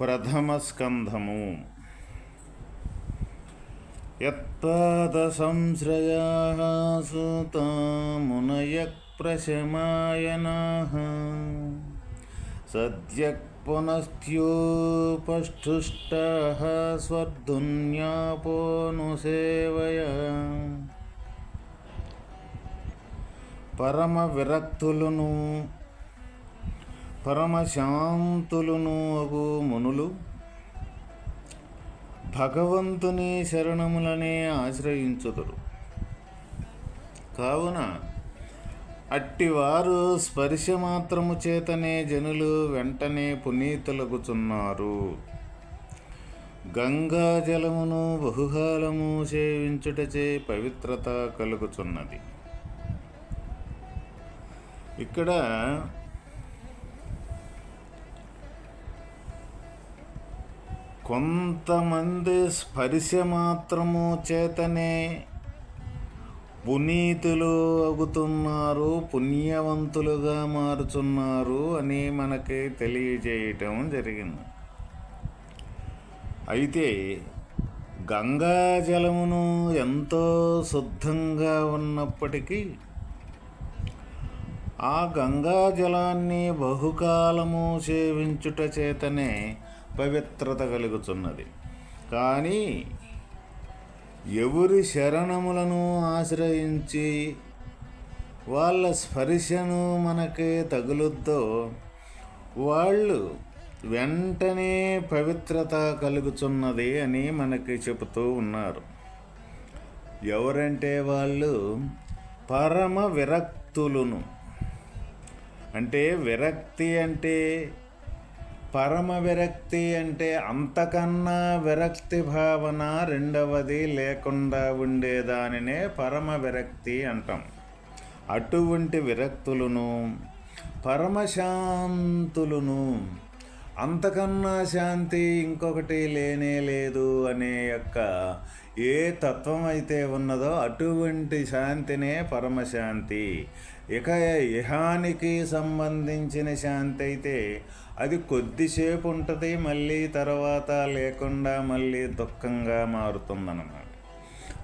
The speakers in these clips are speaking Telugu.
ప్రథమ స్కంధము యత్పాద సంశ్రయా సుతమునయ ప్రశమాయనా సద్యక్ పునస్త్యోపష్ఠుష్ట స్వర్ధున్యాపోను పరమ విరక్తులను పరమశాంతులును అగు మునులు. భగవంతుని శరణములనే ఆశ్రయించుదురు. కావున అట్టివారు స్పర్శ మాత్రము చేతనే జనులు వెంటనే పునీతులగుచున్నారు. గంగా జలమును బహుకాలము సేవించుటచే పవిత్రత కలుగుచున్నది. ఇక్కడ కొంతమంది స్పర్శ మాత్రము చేతనే పునీతులు అగుతున్నారు పుణ్యవంతులుగా మారుచున్నారు అని మనకి తెలియజేయటం జరిగింది. అయితే గంగా జలమును ఎంతో శుద్ధంగా ఉన్నప్పటికీ ఆ గంగా జలాన్ని బహుకాలము సేవించుట చేతనే పవిత్రత కలుగుతున్నది. కానీ ఎవరి శరణములను ఆశ్రయించి వాళ్ళ స్పర్శను మనకి తగులుద్దో వాళ్ళు వెంటనే పవిత్రత కలుగుతున్నది అని మనకి చెబుతూ ఉన్నారు. ఎవరంటే వాళ్ళు పరమ విరక్తులను. అంటే విరక్తి అంటే పరమ విరక్తి అంటే అంతకన్నా విరక్తి భావన రెండవది లేకుండా ఉండేదానినే పరమ విరక్తి అంటాం. అటువంటి విరక్తులను పరమశాంతులను అంతకన్నా శాంతి ఇంకొకటి లేనే లేదు అనే యొక్క ఏ తత్వం అయితే ఉన్నదో అటువంటి శాంతినే పరమశాంతి. ఇక ఇహానికి సంబంధించిన శాంతి అయితే అది కొద్దిసేపు ఉంటుంది మళ్ళీ తర్వాత లేకుండా మళ్ళీ దుఃఖంగా మారుతుందన్నమాట.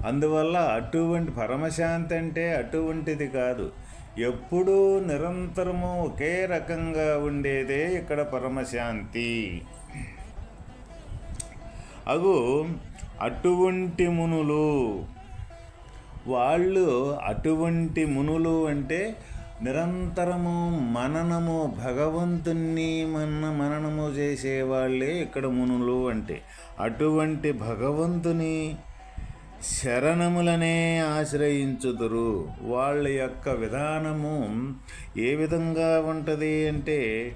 అందువల్ల అటువంటి పరమశాంతి అంటే అటువంటిది కాదు. ఎప్పుడూ నిరంతరము ఒకే రకంగా ఉండేదే ఇక్కడ పరమశాంతి. అగు అటువంటి మునులు. వాళ్ళు అటువంటి మునులు అంటే నిరంతరము మననము భగవంతుణ్ణి మన మననము చేసేవాళ్ళే ఇక్కడ మునులు అంటే. అటువంటి భగవంతుని శరణములనే ఆశ్రయించుదురు. వాళ్ళ యొక్క విధానము ఏ విధంగా ఉంటుంది అంటే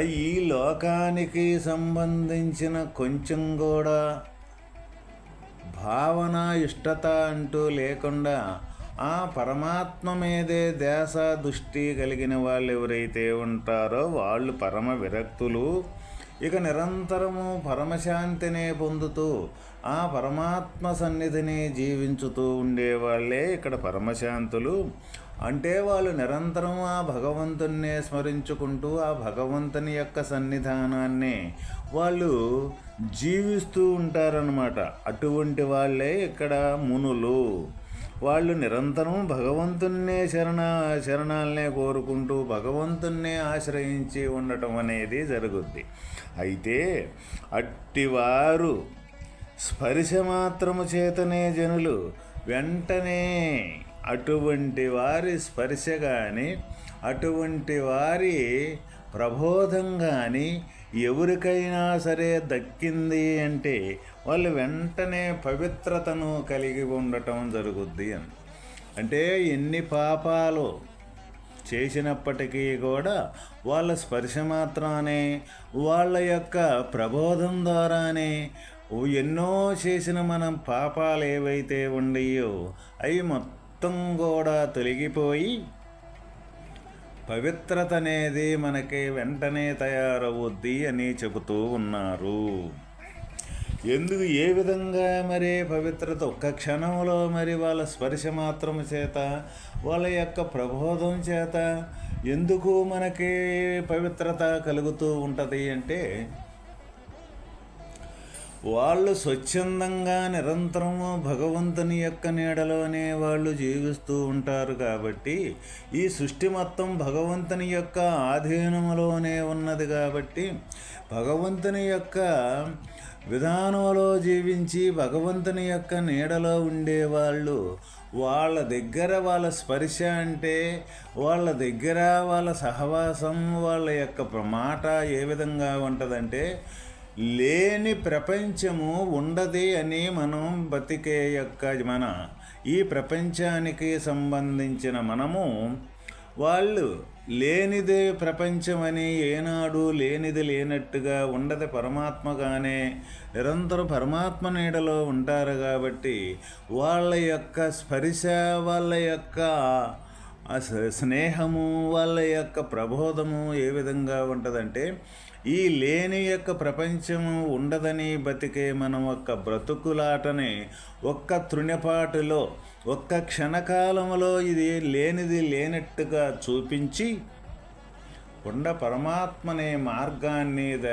ఈ లోకానికి సంబంధించిన కొంచెం కూడా భావన ఇష్టత అంటూ లేకుండా ఆ పరమాత్మ మీదే దేశ దృష్టి కలిగిన వాళ్ళు ఎవరైతే ఉంటారో వాళ్ళు పరమ విరక్తులు. ఇక నిరంతరము పరమశాంతినే పొందుతూ ఆ పరమాత్మ సన్నిధిని జీవించుతూ ఉండేవాళ్ళే ఇక్కడ పరమశాంతులు. అంటే వాళ్ళు నిరంతరం ఆ భగవంతున్నే స్మరించుకుంటూ ఆ భగవంతుని యొక్క సన్నిధానాన్ని వాళ్ళు జీవిస్తూ ఉంటారనమాట అటువంటి వాళ్ళే ఇక్కడ మునులు. వాళ్ళు నిరంతరం భగవంతున్నే శరణ శరణాలనే కోరుకుంటూ భగవంతున్నే ఆశ్రయించి ఉండటం అనేది జరుగుద్ది. అయితే అట్టివారు స్పర్శ మాత్రము చేతనే జనులు వెంటనే అటువంటి వారి స్పర్శ కానీ అటువంటి వారి ప్రబోధం కానీ ఎవరికైనా సరే దక్కింది అంటే వాళ్ళు వెంటనే పవిత్రతను కలిగి ఉండటం జరుగుద్ది అని. అంటే ఎన్ని పాపాలు చేసినప్పటికీ కూడా వాళ్ళ స్పర్శ మాత్రానే వాళ్ళ యొక్క ప్రబోధం ద్వారానే ఎన్నో చేసిన మనం పాపాలు ఏవైతే ఉండయో అవి మొత్తం మొత్తం కూడా తొలగిపోయి పవిత్రత అనేది మనకి వెంటనే తయారవుద్ది అని చెబుతూ ఉన్నారు. ఎందుకు ఏ విధంగా మరి పవిత్రత ఒక్క క్షణంలో మరి వాళ్ళ స్పర్శ మాత్రం చేత వాళ్ళ యొక్క ప్రబోధం చేత ఎందుకు మనకి పవిత్రత కలుగుతూ ఉంటుంది అంటే వాళ్ళు స్వచ్ఛందంగా నిరంతరము భగవంతుని యొక్క నీడలోనే వాళ్ళు జీవిస్తూ ఉంటారు కాబట్టి ఈ సృష్టి మొత్తం భగవంతుని యొక్క ఆధీనములోనే ఉన్నది కాబట్టి భగవంతుని యొక్క విధానంలో జీవించి భగవంతుని యొక్క నీడలో ఉండేవాళ్ళు వాళ్ళ దగ్గర వాళ్ళ స్పర్శ అంటే వాళ్ళ దగ్గర వాళ్ళ సహవాసం వాళ్ళ యొక్క మాట ఏ విధంగా ఉంటుందంటే లేని ప్రపంచము ఉండది అని మనం బతికే యొక్క మన ఈ ప్రపంచానికి సంబంధించిన మనము వాళ్ళు లేనిదే ప్రపంచమని ఏనాడు లేనిది లేనట్టుగా ఉండదు. పరమాత్మగానే నిరంతరం పరమాత్మ నీడలో ఉంటారు కాబట్టి వాళ్ళ యొక్క స్పర్శ వాళ్ళ యొక్క స్నేహము వాళ్ళ యొక్క ప్రబోధము ఏ విధంగా ఉంటుందంటే ఈ లేని యొక్క ప్రపంచము ఉండదని బతికే మనం ఒక్క బ్రతుకులాటని ఒక్క తృణపాటులో ఒక్క క్షణకాలంలో ఇది లేనిది లేనట్టుగా చూపించి ఉండ పరమాత్మనే మార్గాన్ని ద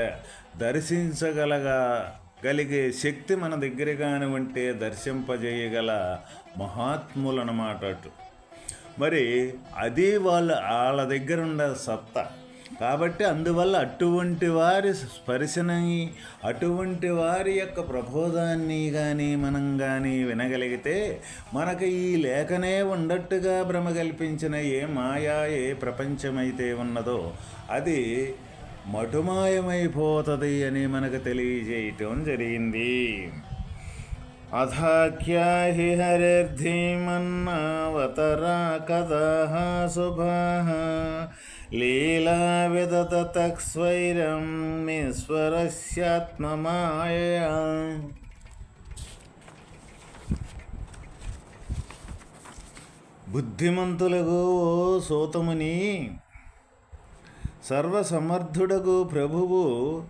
దర్శించగలగా కలిగే శక్తి మన దగ్గరగానే ఉంటే దర్శింపజేయగల మహాత్ములన్నమాట మరి అది వాళ్ళు వాళ్ళ దగ్గర ఉన్న సత్తా. కాబట్టి అందువల్ల అటువంటి వారి స్పర్శని అటువంటి వారి యొక్క ప్రబోధాన్ని కానీ మనం కానీ వినగలిగితే మనకు ఈ లేఖనే ఉండట్టుగా భ్రమ కల్పించిన ఏ మాయా ఏ ప్రపంచమైతే ఉన్నదో అది మటుమాయమైపోతుంది అని మనకు తెలియజేయటం జరిగింది. అథాఖ్యా హి హరిర్ధీమన్నావతరా కథ శుభా లీలా విదతక్స్వైరం ఈశ్వరస్యాత్మమాయ బుద్ధిమంతులకు ఓ సోతముని సర్వసమర్థుడకు ప్రభువు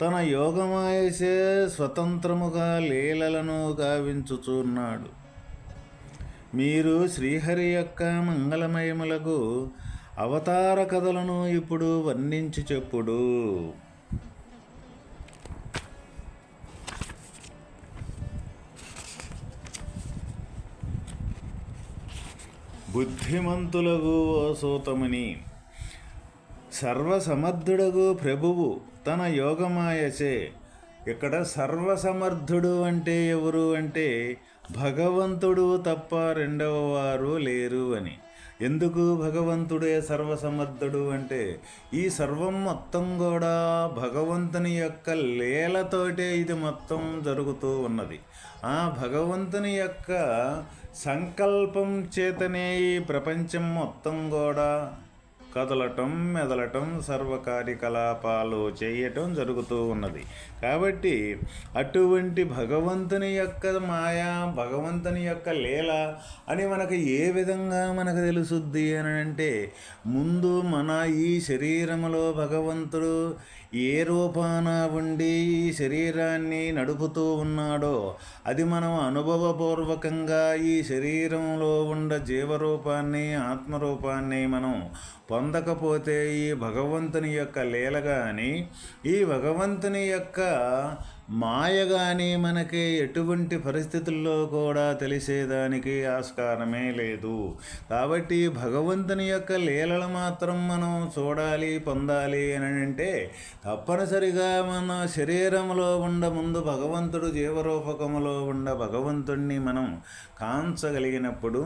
తన యోగమాయసే స్వతంత్రముగా లీలలను గావించుచున్నాడు. మీరు శ్రీహరి యొక్క మంగళమయములకు అవతార కథలను ఇప్పుడు వర్ణించి చెప్పుడు బుద్ధిమంతులకు ఓ సూతముని సర్వసమర్థుడగు ప్రభువు తన యోగమాయచే. ఇక్కడ సర్వసమర్థుడు అంటే ఎవరు అంటే భగవంతుడు తప్ప రెండవ వారు లేరు అని. ఎందుకు భగవంతుడే సర్వసమర్థుడు అంటే ఈ సర్వం మొత్తం కూడా భగవంతుని యొక్క లీలతోటే ఇది మొత్తం జరుగుతూ ఉన్నది. ఆ భగవంతుని యొక్క సంకల్పం చేతనే ఈ ప్రపంచం మొత్తం కూడా కదలటం మెదలటం సర్వకార్యకలాపాలు చేయటం జరుగుతూ ఉన్నది. కాబట్టి అటువంటి భగవంతుని యొక్క మాయా భగవంతుని యొక్క లీల అని మనకు ఏ విధంగా మనకు తెలుసుద్ది అని అంటే ముందు మన ఈ శరీరములో భగవంతుడు ఏ రూపాన ఉండి ఈ శరీరాన్ని నడుపుతూ ఉన్నాడో అది మనం అనుభవపూర్వకంగా ఈ శరీరంలో ఉండ జీవరూపాన్ని ఆత్మరూపాన్ని మనం పొందకపోతే ఈ భగవంతుని యొక్క లీల కానీ ఈ భగవంతుని యొక్క మాయగానే మనకి ఎటువంటి పరిస్థితుల్లో కూడా తెలిసేదానికి ఆస్కారమే లేదు. కాబట్టి భగవంతుని యొక్క లీలలు మాత్రం మనం చూడాలి పొందాలి అని అంటే తప్పనిసరిగా మన శరీరంలో ఉండ ముందు భగవంతుడు జీవరూపకములో ఉండ భగవంతుణ్ణి మనం కాంచగలిగినప్పుడు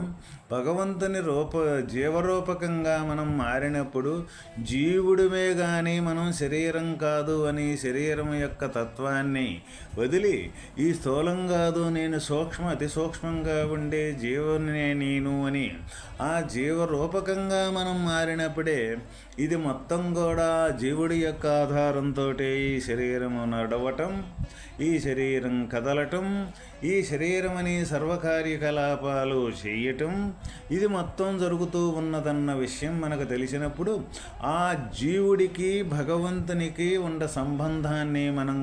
భగవంతుని రూప జీవరూపకంగా మనం మారినప్పుడు జీవుడిమే కానీ మనం శరీరం కాదు అని శరీరం యొక్క తత్వాన్ని వదిలి ఈ స్థూలం కాదు నేను సూక్ష్మ అతి సూక్ష్మంగా ఉండే జీవనే నేను అని. ఆ జీవరూపకంగా మనం మారినప్పుడే ఇది మొత్తం కూడా జీవుడి యొక్క ఆధారంతో ఈ శరీరము నడవటం ఈ శరీరం కదలటం ఈ శరీరం అని సర్వకార్యకలాపాలు చేయటం. ఇది మొత్తం జరుగుతూ ఉన్నదన్న విషయం మనకు తెలిసినప్పుడు ఆ జీవుడికి భగవంతునికి ఉన్న సంబంధాన్ని మనం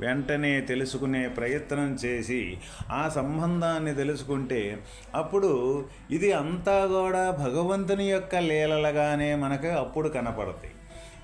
వెంటనే తెలుసుకునే ప్రయత్నం చేసి ఆ సంబంధాన్ని తెలుసుకుంటే అప్పుడు ఇది అంతా కూడా భగవంతుని యొక్క లీలలుగానే మనకు అప్పుడు కనపడతాయి.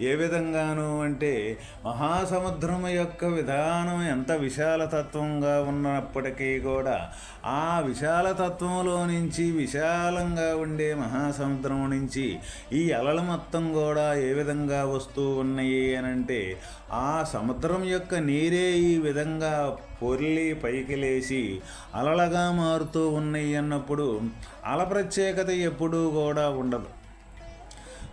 ఏ విధంగాను అంటే మహాసముద్రం యొక్క విధానం ఎంత విశాలతత్వంగా ఉన్నప్పటికీ కూడా ఆ విశాలతత్వంలో నుంచి విశాలంగా ఉండే మహాసముద్రం నుంచి ఈ అలలు మొత్తం కూడా ఏ విధంగా వస్తూ ఉన్నాయి అని అంటే ఆ సముద్రం యొక్క నీరే ఈ విధంగా పొర్లి పైకి లేచి అలలుగా మారుతూ ఉన్నాయి అన్నప్పుడు అల ప్రత్యేకత ఎప్పుడూ కూడా ఉండదు.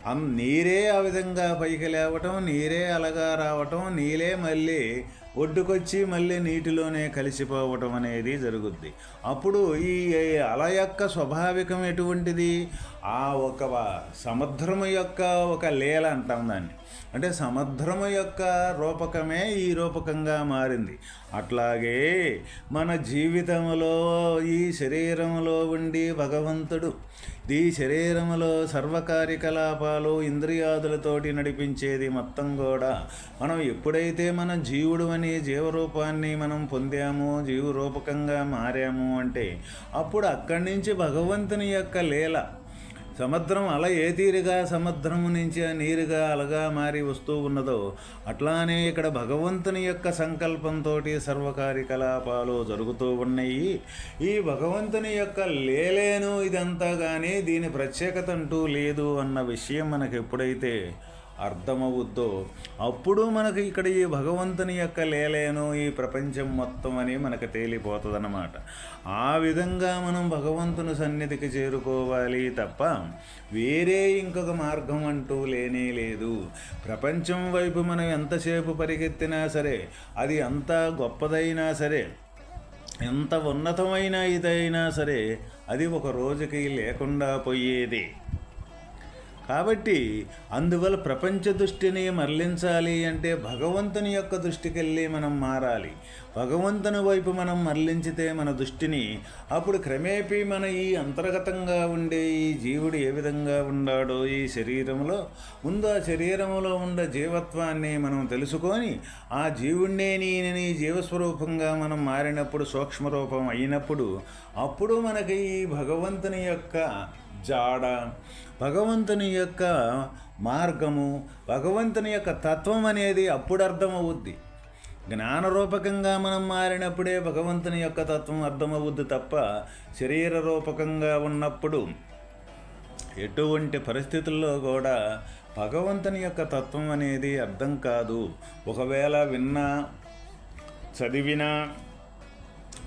అం నీరే ఆ విధంగా పైకి లేవటం నీరే అలగా రావటం నీలే మళ్ళీ ఒడ్డుకొచ్చి మళ్ళీ నీటిలోనే కలిసిపోవటం అనేది జరుగుద్ది. అప్పుడు ఈ అల యొక్క స్వాభావికం ఎటువంటిది? ఆ ఒక సముద్రము యొక్క ఒక లీల అంటాం దాన్ని. అంటే సముద్రము యొక్క రూపకమే ఈ రూపకంగా మారింది. అట్లాగే మన జీవితంలో ఈ శరీరంలో ఉండి భగవంతుడు ఈ శరీరంలో సర్వకార్యకలాపాలు ఇంద్రియాదులతోటి నడిపించేది మొత్తం కూడా. మనం ఎప్పుడైతే మన జీవుడు అనే జీవరూపాన్ని మనం పొందాము జీవరూపకంగా మారాము అంటే అప్పుడు అక్కడి నుంచి భగవంతుని యొక్క లీల సముద్రం అల ఏ తీరుగా సముద్రము నుంచి నీరుగా అలగా మారి వస్తూ ఉన్నదో అట్లానే ఇక్కడ భగవంతుని యొక్క సంకల్పంతో సర్వకార్యకలాపాలు జరుగుతూ ఉన్నాయి. ఈ భగవంతుని యొక్క లేలేను ఇదంతా కానీ దీని ప్రత్యేకత అంటూ లేదు అన్న విషయం మనకు ఎప్పుడైతే అర్థమవుద్దో? అప్పుడు మనకు ఇక్కడ ఈ భగవంతుని యొక్క లేలేను ఈ ప్రపంచం మొత్తం అని మనకు తేలిపోతుందన్నమాట. ఆ విధంగా మనం భగవంతుని సన్నిధికి చేరుకోవాలి తప్ప వేరే ఇంకొక మార్గం అంటూ లేనే లేదు. ప్రపంచం వైపు మనం ఎంతసేపు పరిగెత్తినా సరే అది అంత గొప్పదైనా సరే ఎంత ఉన్నతమైన ఇదైనా సరే అది ఒక రోజుకి లేకుండా పోయేది. కాబట్టి అందువల్ల ప్రపంచ దృష్టిని మరలించాలి అంటే భగవంతుని యొక్క దృష్టికెళ్ళి మనం మారాలి. భగవంతుని వైపు మనం మరలించితే మన దృష్టిని అప్పుడు క్రమేపీ మన ఈ అంతర్గతంగా ఉండే ఈ జీవుడు ఏ విధంగా ఉన్నాడో ఈ శరీరంలో ముందు ఆ శరీరంలో ఉండే జీవత్వాన్ని మనం తెలుసుకొని ఆ జీవుణ్ణే నేనని జీవస్వరూపంగా మనం మారినప్పుడు సూక్ష్మరూపం అయినప్పుడు అప్పుడు మనకి ఈ భగవంతుని యొక్క జాడ. భగవంతుని యొక్క మార్గము భగవంతుని యొక్క తత్వం అనేది అప్పుడు అర్థమవుద్ది. జ్ఞానరూపకంగా మనం మారినప్పుడే భగవంతుని యొక్క తత్వం అర్థమవుద్ది తప్ప శరీర రూపకంగా ఉన్నప్పుడు ఎటువంటి పరిస్థితుల్లో కూడా భగవంతుని యొక్క తత్వం అనేది అర్థం కాదు. ఒకవేళ విన్నా చదివినా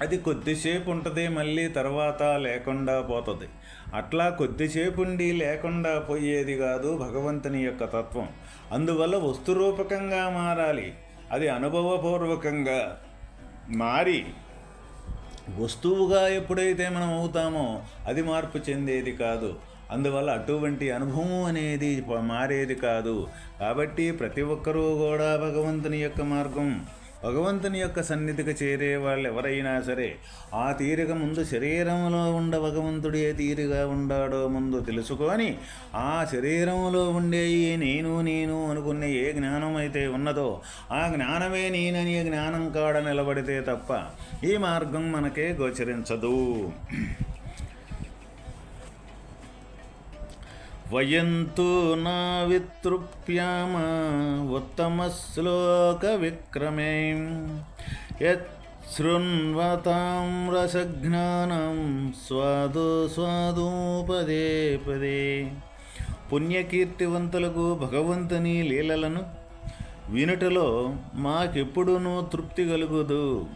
అది కొద్దిసేపు ఉంటుంది మళ్ళీ తర్వాత లేకుండా పోతుంది. అట్లా కొద్దిసేపుండి లేకుండా పోయేది కాదు భగవంతుని యొక్క తత్వం. అందువల్ల వస్తురూపకంగా మారాలి. అది అనుభవపూర్వకంగా మారి వస్తువుగా ఎప్పుడైతే మనం అవుతామో అది మార్పు చెందేది కాదు. అందువల్ల అటువంటి అనుభవం అనేది మారేది కాదు. కాబట్టి ప్రతి ఒక్కరూ కూడా భగవంతుని యొక్క మార్గం భగవంతుని యొక్క సన్నిధికి చేరే వాళ్ళు ఎవరైనా సరే ఆ తీరిక ముందు శరీరంలో ఉండ భగవంతుడు ఏ తీరుగా ఉండాడో ముందు తెలుసుకొని ఆ శరీరంలో ఉండే ఈ నేను నేను అనుకునే ఏ జ్ఞానం అయితే ఉన్నదో ఆ జ్ఞానమే నేనని జ్ఞానం కాడ నిలబడితే తప్ప ఈ మార్గం మనకే గోచరించదు. వయంతు నా వితృప్యామ విక్రమే. యృణ్వతాం రసజ్ఞానం స్వాదు స్వాదు పదే పదే. పుణ్యకీర్తివంతులకు భగవంతుని లీలలను వినుటలో మాకెప్పుడునూ తృప్తి కలుగుదు.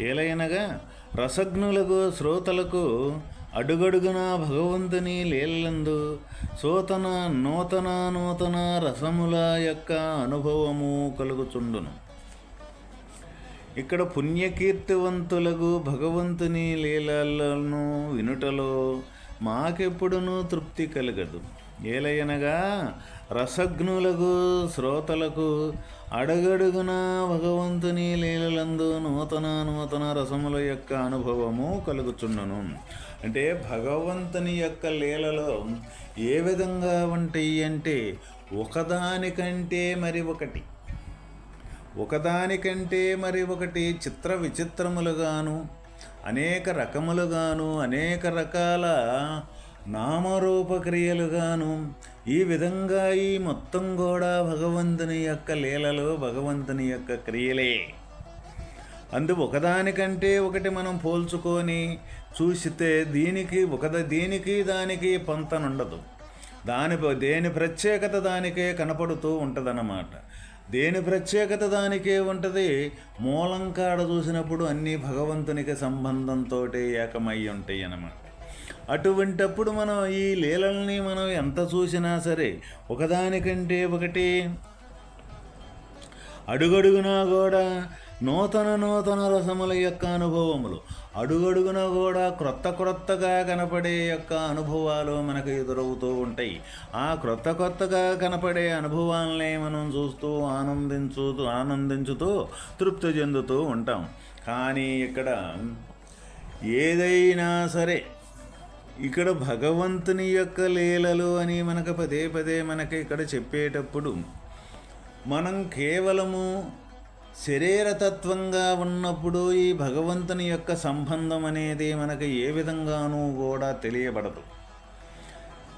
ఏలైనగా రసజ్ఞులకు శ్రోతలకు అడుగడుగున భగవంతుని లీలందు సోతన నూతన నూతన రసముల యొక్క అనుభవము కలుగుచుండును. ఇక్కడ పుణ్యకీర్తివంతులకు భగవంతుని లీలలను వినుటలో మాకెప్పుడునూ తృప్తి కలగదు. ఏలయనగా రసజ్ఞులకు శ్రోతలకు అడగడుగున భగవంతుని లీలలందు నూతన నూతన రసముల యొక్క అనుభవము కలుగుచుండను. అంటే భగవంతుని యొక్క లీలలో ఏ విధంగా ఉంటాయి అంటే ఒకదానికంటే మరి ఒకటి. ఒకదానికంటే మరి ఒకటి చిత్ర విచిత్రములుగాను అనేక రకములుగాను అనేక రకాల నామరూపక్రియలుగాను ఈ విధంగా ఈ మొత్తం కూడా భగవంతుని యొక్క లీలలు భగవంతుని యొక్క క్రియలే. అందు ఒకదానికంటే ఒకటి మనం పోల్చుకొని చూసితే దీనికి ఒక దీనికి దానికి పంతనుండదు. దాని దేని ప్రత్యేకత దానికే కనపడుతూ ఉంటుందన్నమాట. దేని ప్రత్యేకత దానికే ఉంటుంది? మూలం కాడ చూసినప్పుడు అన్నీ భగవంతునికి సంబంధంతో ఏకమై ఉంటాయి అన్నమాట. అటువంటప్పుడు మనం ఈ లీలల్ని మనం ఎంత చూసినా సరే ఒకదానికంటే ఒకటి. అడుగడుగునా కూడా నూతన నూతన రసముల యొక్క అనుభవములు. అడుగడుగున కూడా క్రొత్త క్రొత్తగా కనపడే యొక్క అనుభవాలు మనకు ఎదురవుతూ ఉంటాయి. ఆ క్రొత్త క్రొత్తగా కనపడే అనుభవాలనే మనం చూస్తూ ఆనందించుతూ ఆనందించుతూ తృప్తి చెందుతూ ఉంటాం. కానీ ఇక్కడ ఏదైనా సరే ఇక్కడ భగవంతుని యొక్క లీలలు అని మనకు పదే పదే మనకి ఇక్కడ చెప్పేటప్పుడు మనం కేవలము శరీరతత్వంగా ఉన్నప్పుడు ఈ భగవంతుని యొక్క సంబంధం అనేది మనకు ఏ విధంగానూ కూడా తెలియబడదు.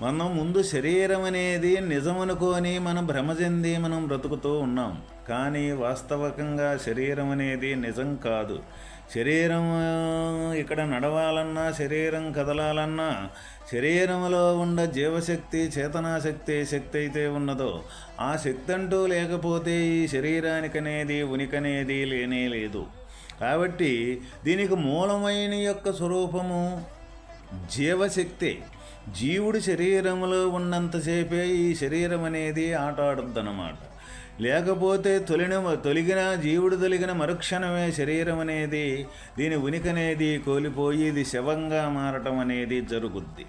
మనం ముందు శరీరం అనేది నిజమనుకొని మనం భ్రమ చెంది మనం బ్రతుకుతూ ఉన్నాం. కానీ వాస్తవకంగా శరీరం అనేది నిజం కాదు. శరీరం ఇక్కడ నడవాలన్నా శరీరం కదలాలన్నా శరీరంలో ఉన్న జీవశక్తి చేతనాశక్తి శక్తి అయితే ఉన్నదో ఆ శక్తి అంటూ లేకపోతే ఈ శరీరానికనేది ఉనికనేది లేనే లేదు. కాబట్టి దీనికి మూలమైన యొక్క స్వరూపము జీవశక్తి. జీవుడి శరీరంలో ఉన్నంతసేపే ఈ శరీరం అనేది ఆట ఆడుద్దన్నమాట. లేకపోతే తొలిన తొలిగిన జీవుడు తొలిగిన మరుక్షణమే శరీరం అనేది దీని ఉనికి అనేది కోల్పోయి ఇది శవంగా మారటం అనేది జరుగుద్ది.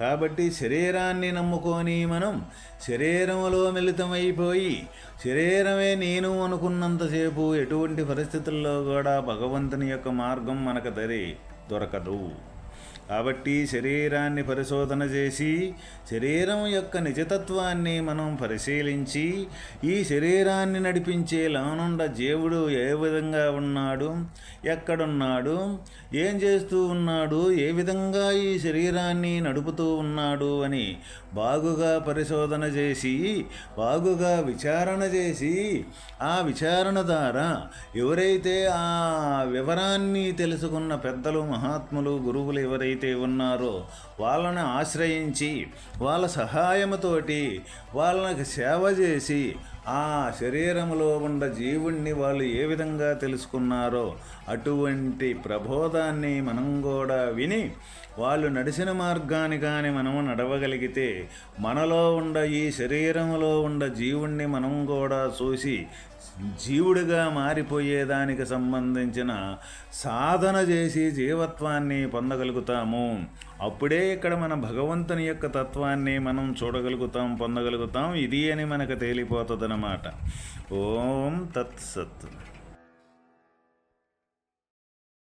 కాబట్టి శరీరాన్ని నమ్ముకొని మనం శరీరంలో మిళితమైపోయి శరీరమే నేను అనుకున్నంతసేపు ఎటువంటి పరిస్థితుల్లో కూడా భగవంతుని యొక్క మార్గం మనకు దరి దొరకదు. కాబట్టి శరీరాన్ని పరిశోధన చేసి శరీరం యొక్క నిజతత్వాన్ని మనం పరిశీలించి ఈ శరీరాన్ని నడిపించే లానుండ జీవుడు ఏ విధంగా ఉన్నాడు ఎక్కడున్నాడు ఏం చేస్తూ ఉన్నాడు ఏ విధంగా ఈ శరీరాన్ని నడుపుతూ ఉన్నాడు అని బాగుగా పరిశోధన చేసి బాగుగా విచారణ చేసి ఆ విచారణ ద్వారా ఎవరైతే ఆ వివరాన్ని తెలుసుకున్న పెద్దలు మహాత్ములు గురువులు ఎవరైతే ఎవరైతే ఉన్నారో వాళ్ళని ఆశ్రయించి వాళ్ళ సహాయముతోటి వాళ్ళకి సేవ చేసి ఆ శరీరంలో ఉన్న జీవుణ్ణి వాళ్ళు ఏ విధంగా తెలుసుకున్నారో అటువంటి ప్రబోధాన్ని మనం కూడా విని వాళ్ళు నడిచిన మార్గాన్ని కానీ మనము నడవగలిగితే మనలో ఉండ ఈ శరీరంలో ఉండ జీవుణ్ణి మనం కూడా చూసి జీవుడిగా మారిపోయేదానికి సంబంధించిన సాధన చేసి జీవత్వాన్ని పొందగలుగుతాము. అప్పుడే ఇక్కడ మన భగవంతుని యొక్క తత్వాన్ని మనం చూడగలుగుతాం పొందగలుగుతాం. ఇది అని మనకు తేలిపోతుంది ఓం తత్సత్